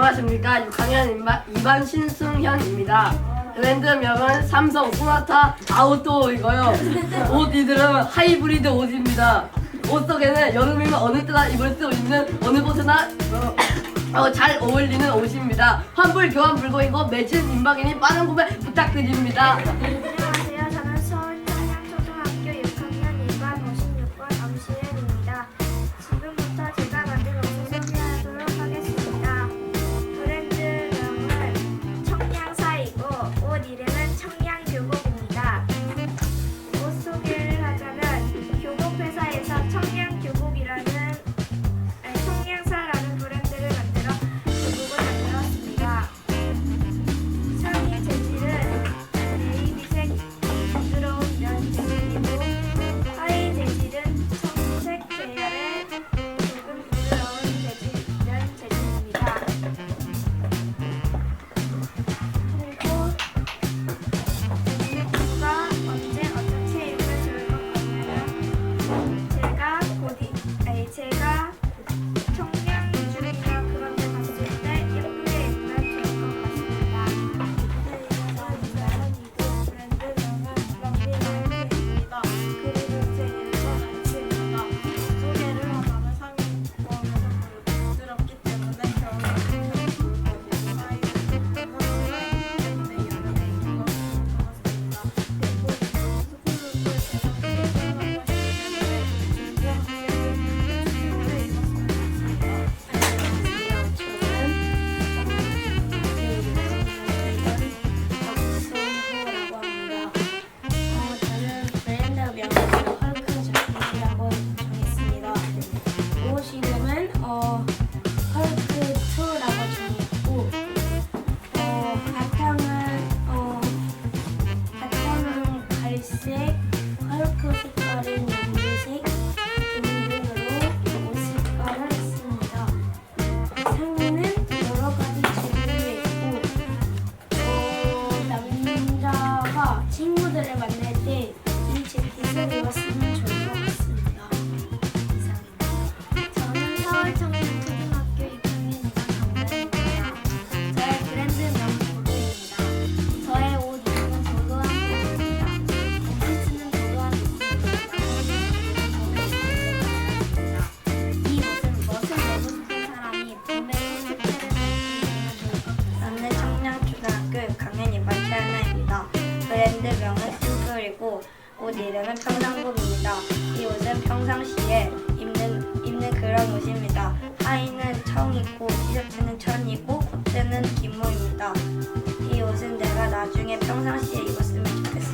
안녕하십니까. 6학년 2반 신승현입니다. 브랜드명은 삼성 소나타 아웃도어이고요. 옷 이들은 하이브리드 옷입니다. 옷 속에는 여름이면 어느 때나 입을 수 있는 어느 곳이나 어, 어, 잘 어울리는 옷입니다. 환불 교환 불고이고 매진 인박이니 빠른 구매 부탁드립니다. 친구들을 만날 때 이제 기술이 왔습니다. 그리고 옷 이름은 평상복입니다. 이 옷은 평상시에 입는, 입는 그런 옷입니다. 하의는 청이고, 티셔츠는 천이고, 코트는 기모입니다. 이 옷은 내가 나중에 평상시에 입었으면 좋겠어.